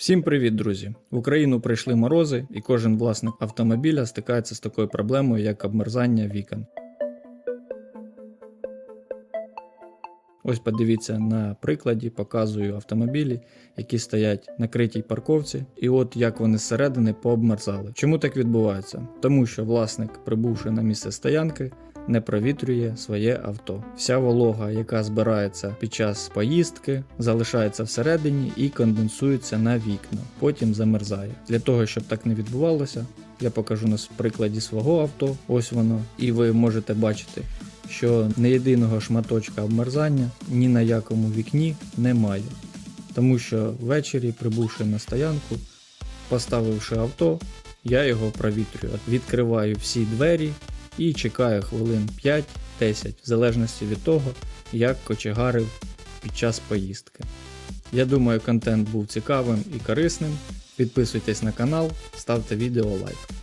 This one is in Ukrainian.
Всім привіт, друзі! В Україну прийшли морози, і кожен власник автомобіля стикається з такою проблемою, як обмерзання вікон. Ось подивіться на прикладі, показую автомобілі, які стоять на критій парковці, і от як вони зсередини пообмерзали. Чому так відбувається? Тому що власник, прибувши на місце стоянки, не провітрює своє авто. Вся волога, яка збирається під час поїздки, залишається всередині і конденсується на вікна, потім замерзає. Для того, щоб так не відбувалося, я покажу на прикладі свого авто. Ось воно, і ви можете бачити, що не єдиного шматочка обмерзання ні на якому вікні немає. Тому що ввечері, прибувши на стоянку, поставивши авто, я його провітрюю. Відкриваю всі двері і чекаю хвилин 5-10, в залежності від того, як кочегарив під час поїздки. Я думаю, контент був цікавим і корисним. Підписуйтесь на канал, ставте відео лайк.